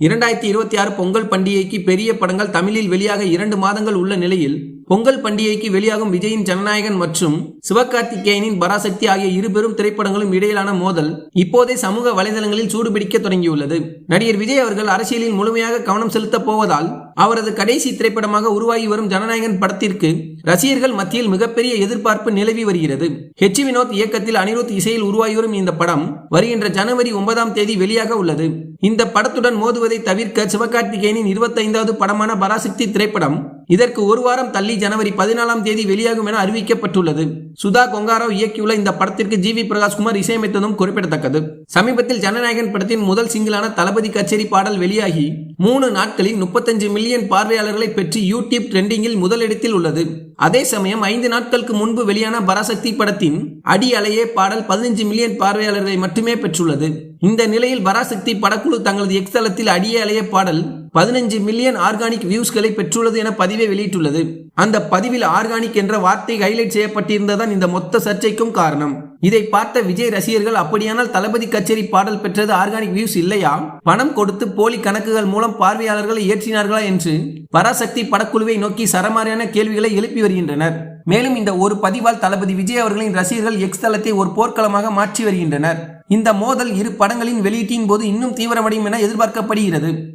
இரண்டாயிரத்தி இருபத்தி ஆறு பொங்கல் பண்டிகைக்கு பெரிய படங்கள் தமிழில் வெளியாக இரண்டு மாதங்கள் உள்ள நிலையில் பொங்கல் பண்டிகைக்கு வெளியாகும் விஜயின் ஜனநாயகன் மற்றும் சிவகார்த்திகேயனின் பராசக்தி ஆகிய இரு பெரும் திரைப்படங்களும் இடையிலான மோதல் இப்போதே சமூக வலைதளங்களில் சூடுபிடிக்க தொடங்கியுள்ளது. நடிகர் விஜய் அவர்கள் அரசியலில் முழுமையாக கவனம் செலுத்தப் போவதால் அவரது கடைசி திரைப்படமாக உருவாகி வரும் ஜனநாயகன் படத்திற்கு ரசிகர்கள் மத்தியில் மிகப்பெரிய எதிர்பார்ப்பு நிலவி வருகிறது. ஹெச் வினோத் இயக்கத்தில் அனிருத் இசையில் உருவாகி வரும் இந்த படம் வருகின்ற ஜனவரி ஒன்பதாம் தேதி வெளியாக உள்ளது. இந்த படத்துடன் மோதுவதை தவிர்க்க சிவகார்த்திகேயனின் இருபத்தைந்தாவது படமான பராசக்தி திரைப்படம் இதற்கு ஒரு வாரம் தள்ளி ஜனவரி பதினாலாம் தேதி வெளியாகும் என அறிவிக்கப்பட்டுள்ளது. சுதா கொங்காராவ் இயக்கியுள்ள இந்த படத்திற்கு ஜி வி பிரகாஷ்குமார் இசையமைத்ததும் குறிப்பிடத்தக்கது. சமீபத்தில் ஜனநாயகன் படத்தின் முதல் சிங்கிளான தளபதி கச்சேரி பாடல் வெளியாகி மூணு நாட்களில் முப்பத்தஞ்சு மில்லியன் பார்வையாளர்களை பெற்று யூடியூப் ட்ரெண்டிங்கில் முதலிடத்தில் உள்ளது. அதே சமயம் ஐந்து நாட்களுக்கு முன்பு வெளியான பராசக்தி படத்தின் அடி அலையே பாடல் பதினஞ்சு மில்லியன் பார்வையாளர்களை மட்டுமே பெற்றுள்ளது. இந்த நிலையில் பராசக்தி படக்குழு தங்களது எக்ஸ்தலத்தில் அடியே அலைய பாடல் பதினஞ்சு மில்லியன் ஆர்கானிக் வியூஸ்களை பெற்றுள்ளது என பதிவை வெளியிட்டுள்ளது. அந்த பதிவில் ஆர்கானிக் என்ற வார்த்தை ஹைலைட் செய்யப்பட்டிருந்ததான் இந்த மொத்த சர்ச்சைக்கும் காரணம். இதை பார்த்த விஜய் ரசிகர்கள் அப்படியானால் தளபதி கச்சேரி பாடல் பெற்றது ஆர்கானிக் வியூஸ் இல்லையா? பணம் கொடுத்து போலி கணக்குகள் மூலம் பார்வையாளர்களை ஏற்றினார்களா? என்று பராசக்தி படக்குழுவை நோக்கி சரமாரியான கேள்விகளை எழுப்பி வருகின்றனர். மேலும் இந்த ஒரு பதிவால் தளபதி விஜய் அவர்களின் ரசிகர்கள் எக்ஸ் தளத்தை ஒரு போர்க்களமாக மாற்றி வருகின்றனர். இந்த மோதல் இரு படங்களின் வெளியீட்டின் போது இன்னும் தீவிரமடையும் என எதிர்பார்க்கப்படுகிறது.